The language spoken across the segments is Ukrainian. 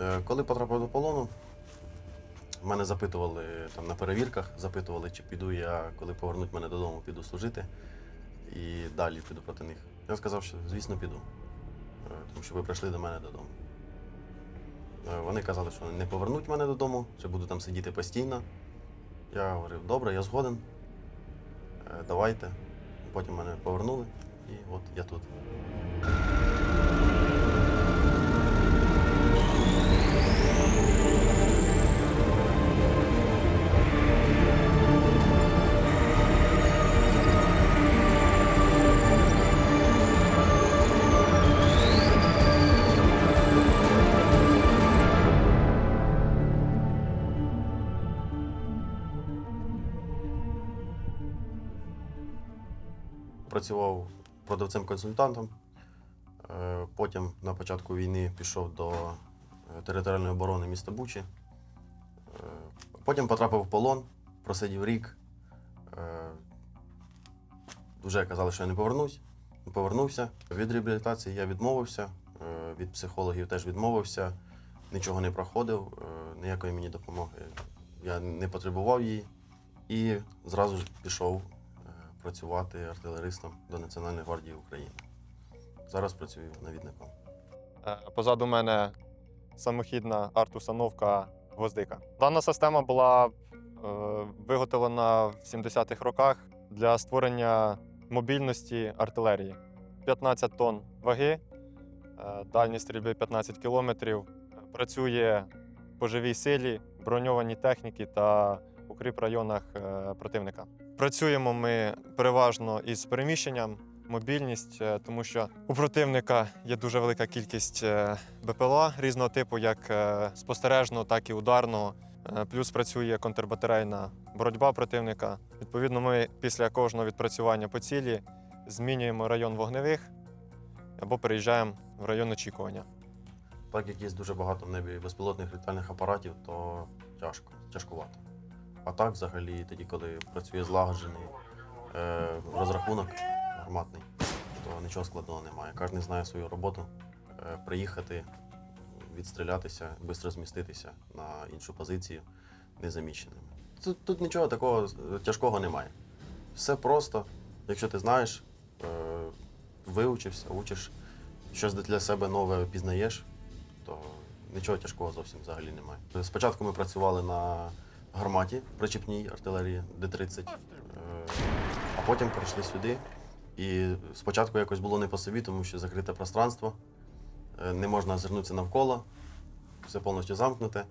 Е, Коли потрапив до полону, мене запитували там на перевірках, запитували, чи піду я, коли повернуть мене додому, піду служити і далі піду проти них. Я сказав, що звісно піду, е, тому що ви прийшли до мене додому. Е, Вони казали, що не повернуть мене додому, що буду там сидіти постійно. Я говорив, добре, я згоден, давайте. Потім мене повернули, і от я тут. Працював продавцем-консультантом. Е, Потім на початку війни пішов до е, територіальної оборони міста Бучі. Е, Потім потрапив в полон, просидів рік. Вже казали, що я не повернусь. Повернувся. Від реабілітації я відмовився, від психологів теж відмовився, нічого не проходив, ніякої мені допомоги. Я не потребував її і зразу ж пішов працювати артилеристом до Національної гвардії України. Зараз працюю навідником. Е, Позаду мене самохідна арт-установка гвоздика. Дана система була е, виготовлена в 70-х роках для створення мобільності артилерії. 15 тонн ваги, е, дальність стрільби 15 кілометрів. Працює по живій силі, броньованій техніці та укріп районах е, противника. Працюємо ми переважно із переміщенням, мобільність, е, тому що у противника є дуже велика кількість е, БПЛА різного типу, як спостережного, так і ударного. Плюс працює контрбатарейна боротьба противника. Відповідно, ми після кожного відпрацювання по цілі змінюємо район вогневих або переїжджаємо в район очікування. Так як є дуже багато в небі безпілотних літальних апаратів, то тяжко, тяжкувато. А так, взагалі, тоді, коли працює злагоджений е, розрахунок гарматний, то нічого складного немає. Кожен знає свою роботу, е, приїхати, відстрілятися, швидко зміститися на іншу позицію незаміченими. Тут, тут нічого такого тяжкого немає. Все просто, якщо ти знаєш, е, вивчився, учиш, щось для себе нове пізнаєш, то нічого тяжкого зовсім взагалі немає. Спочатку ми працювали на гарматі причіпній артилерії Д-30, е, а потім прийшли сюди. І спочатку якось було не по собі, тому що закрите пространство, е, не можна озирнутися навколо, все повністю замкнуте.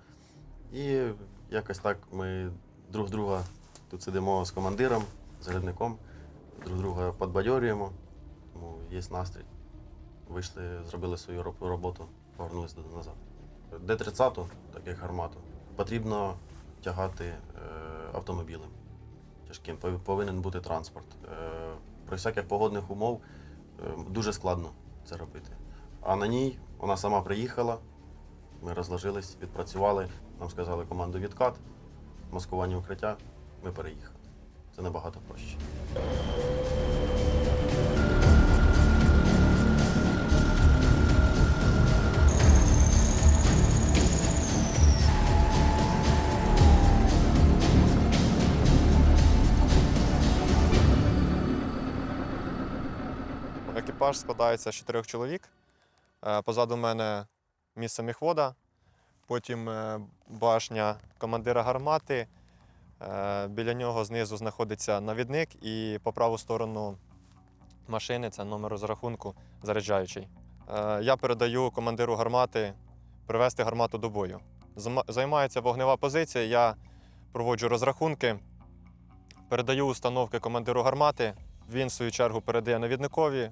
І якось так ми друг друга тут сидимо з командиром, з грибником, друг друга подбадьорюємо, тому є настрій. Вийшли, зробили свою роботу, повернулися назад. Д-30, так гармату, потрібно тягати е, автомобілем тяжким. Повинен бути транспорт. Е, при всяких погодних умов е, дуже складно це робити. А на ній вона сама приїхала, ми розложились, відпрацювали, нам сказали команду відкат, маскування укриття, ми переїхали. Це набагато проще. Екіпаж складається з чотирьох чоловік. Е, Позаду мене місце міхвода, потім е, башня командира гармати. Е, Біля нього знизу знаходиться навідник і по праву сторону машини це номер розрахунку заряджаючий. Я передаю командиру гармати привести гармату до бою. Займається вогнева позиція, я проводжу розрахунки, передаю установки командиру гармати. Він, в свою чергу, передає навідникові,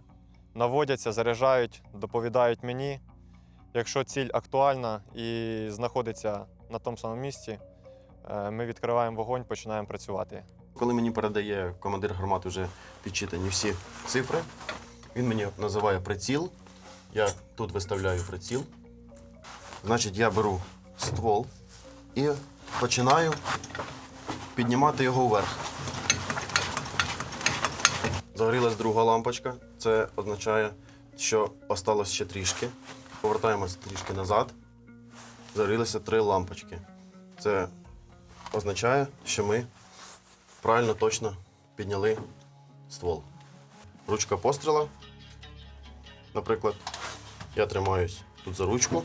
наводяться, заряджають, доповідають мені. Якщо ціль актуальна і знаходиться на тому самому місці, е, ми відкриваємо вогонь, починаємо працювати. Коли мені передає командир гармати вже підчитані всі цифри, він мені називає приціл. Я тут виставляю приціл. Значить, я беру ствол і починаю піднімати його вверх. Загорілась друга лампочка. Це означає, що осталось ще трішки. Повертаємось трішки назад. загорілися три лампочки. Це означає, що ми правильно точно підняли ствол. Ручка постріла. Наприклад, я тримаюсь тут за ручку,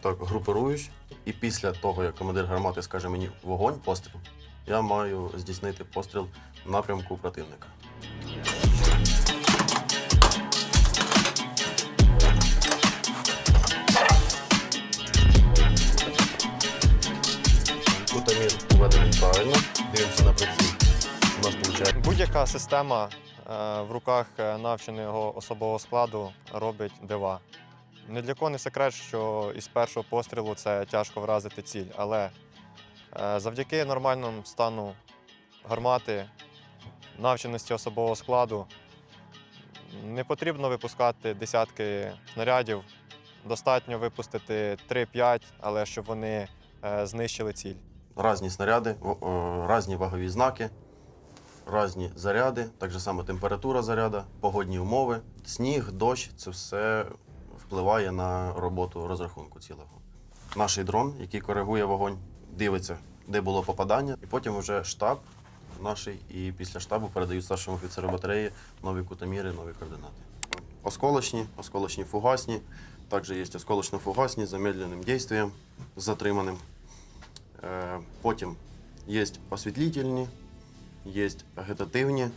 так групируюсь, і після того, як командир гармати скаже мені вогонь, постріл, я маю здійснити постріл в напрямку противника. Будь-яка система е, в руках е, навченого особового складу робить дива. Ні для кого не секрет, що із першого пострілу це тяжко вразити ціль, але е, завдяки нормальному стану гармати, навченості особового складу не потрібно випускати десятки снарядів. Достатньо випустити 3-5, але щоб вони знищили ціль. різні снаряди, різні вагові знаки, різні заряди, так само температура заряду, погодні умови, сніг, дощ це все впливає на роботу розрахунку цілого. Наш дрон, який коригує вогонь, дивиться, де було попадання, і потім вже штаб наш і після штабу передають старшому офіцеру батареї нові кутоміри, нові координати. Осколочні, осколочні фугасні, також є осколочно-фугасні з замедленим дійством, затриманим. Е, Потім є освітлітельні, є агітативні,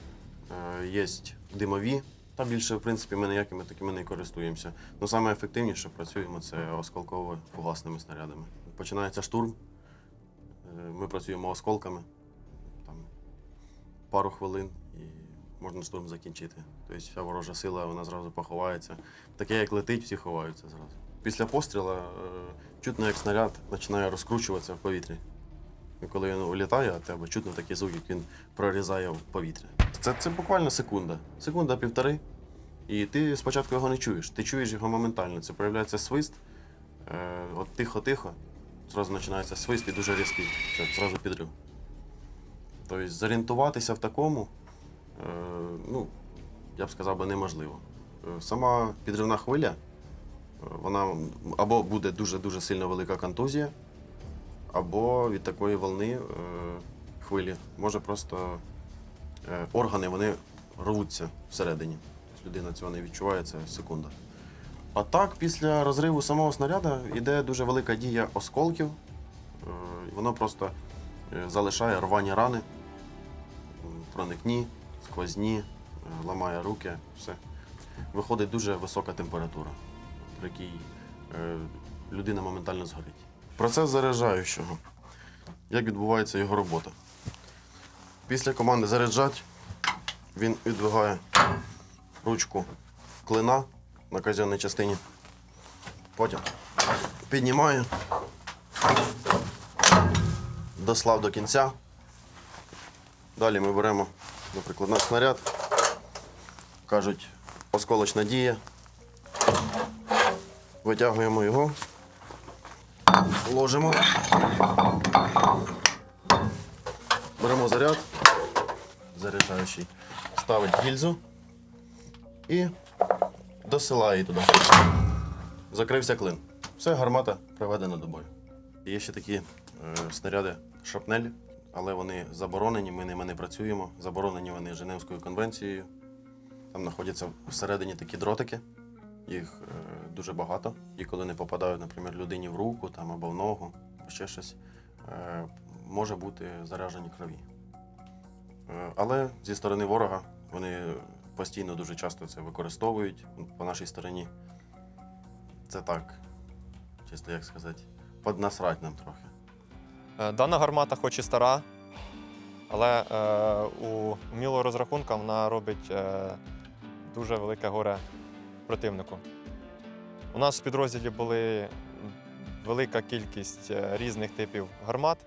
е, є димові. Та більше, в принципі, ми ніякими такими не користуємося. Ну, саме ефективніше працюємо це осколково-фугасними снарядами. Починається штурм. е, Ми працюємо осколками. Там, пару хвилин і можна штурм закінчити. Тобто вся ворожа сила вона зразу поховається. Таке, як летить, всі ховаються зразу. Після пострілу е, чутно, як снаряд починає розкручуватися в повітрі. І коли він улітає, от тебе чутно такий звук, як він прорізає в повітря. Це, це буквально секунда. Секунда-півтори. І ти спочатку його не чуєш. Ти чуєш його моментально. Це проявляється свист. Е, от тихо-тихо. Зразу починається свист і дуже різкий. Це зразу підрив. Тобто зорієнтуватися в такому, е, ну, я б сказав би, неможливо. Е, Сама підривна хвиля, е, вона або буде дуже-дуже сильно велика контузія, або від такої волни е, хвилі може просто е, органи вони рвуться всередині. Тобто людина цього не відчуває, це секунда. А так, після розриву самого снаряду йде дуже велика дія осколків. Е, Воно просто залишає рвані рани, проникні, сквозні, ламає руки, все. Виходить дуже висока температура, при якій людина моментально згорить. Процес заряджаючого. Як відбувається його робота? Після команди заряджать він відвигає ручку клина на казенній частині. Потім піднімає, дослав до кінця. Далі ми беремо, наприклад, наш снаряд. Кажуть, осколочна дія. Витягуємо його, ложимо. Беремо заряд, заряджаючий, ставить гільзу і досилає її туди. Закрився клин. Все, гармата приведена до бою. Є ще такі е, снаряди шрапнель, але вони заборонені, ми ними не працюємо. Заборонені вони Женевською конвенцією. Там знаходяться всередині такі дротики. Їх е, дуже багато. І коли не попадають, наприклад, людині в руку там, або в ногу, або ще щось, е, може бути заражені крові. Е, але зі сторони ворога вони постійно дуже часто це використовують по нашій стороні. Це так, чисто як сказати, поднасрать нам трохи. Дана гармата хоч і стара, але е, у вмілого розрахунка вона робить е, дуже велике горе противнику. У нас в підрозділі були велика кількість е, різних типів гармат.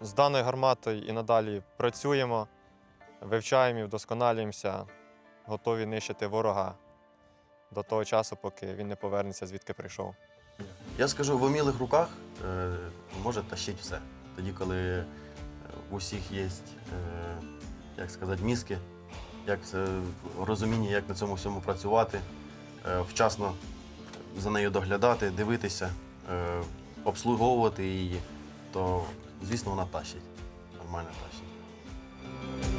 З даною гарматою і надалі працюємо, вивчаємо і вдосконалюємося, готові нищити ворога до того часу, поки він не повернеться, звідки прийшов. Я скажу, в умілих руках е, може тащити все. Тоді, коли е, у всіх є, як сказати, мізки, як розуміння, як на цьому всьому працювати, вчасно за нею доглядати, дивитися, е, обслуговувати її, то звісно вона тащить. Нормально тащить.